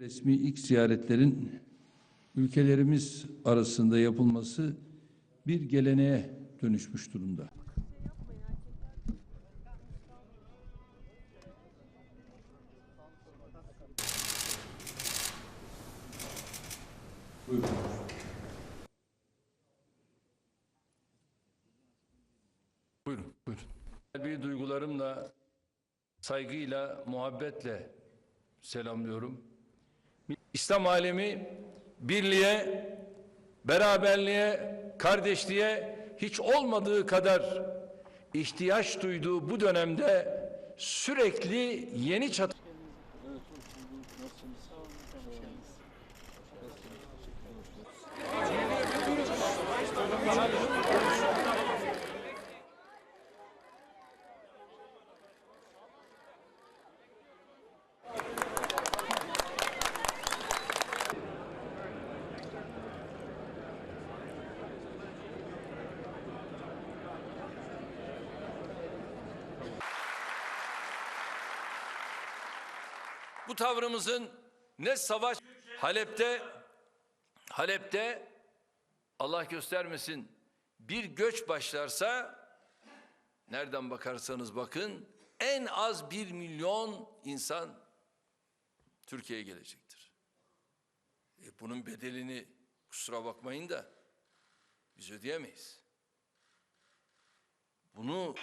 Resmi ilk ziyaretlerin ülkelerimiz arasında yapılması bir geleneğe dönüşmüş durumda. Buyurun. Buyurun, buyurun. Kalbi duygularımla, saygıyla, muhabbetle selamlıyorum. İslam alemi birliğe, beraberliğe, kardeşliğe hiç olmadığı kadar ihtiyaç duyduğu bu dönemde sürekli yeni çatı Bu tavrımızın ne savaş Halep'te Halep'te Allah göstermesin bir göç başlarsa nereden bakarsanız bakın en az bir milyon insan Türkiye'ye gelecektir. E bunun bedelini kusura bakmayın da biz ödeyemeyiz. Bunu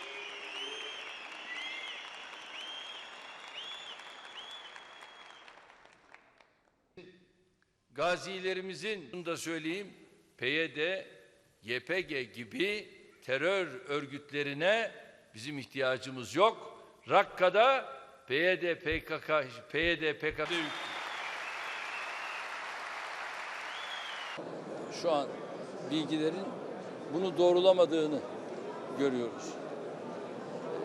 gazilerimizin bunu da söyleyeyim PYD, YPG gibi terör örgütlerine bizim ihtiyacımız yok. Rakka'da PYD, PKK, PYD, PKK şu an bilgilerin bunu doğrulamadığını görüyoruz.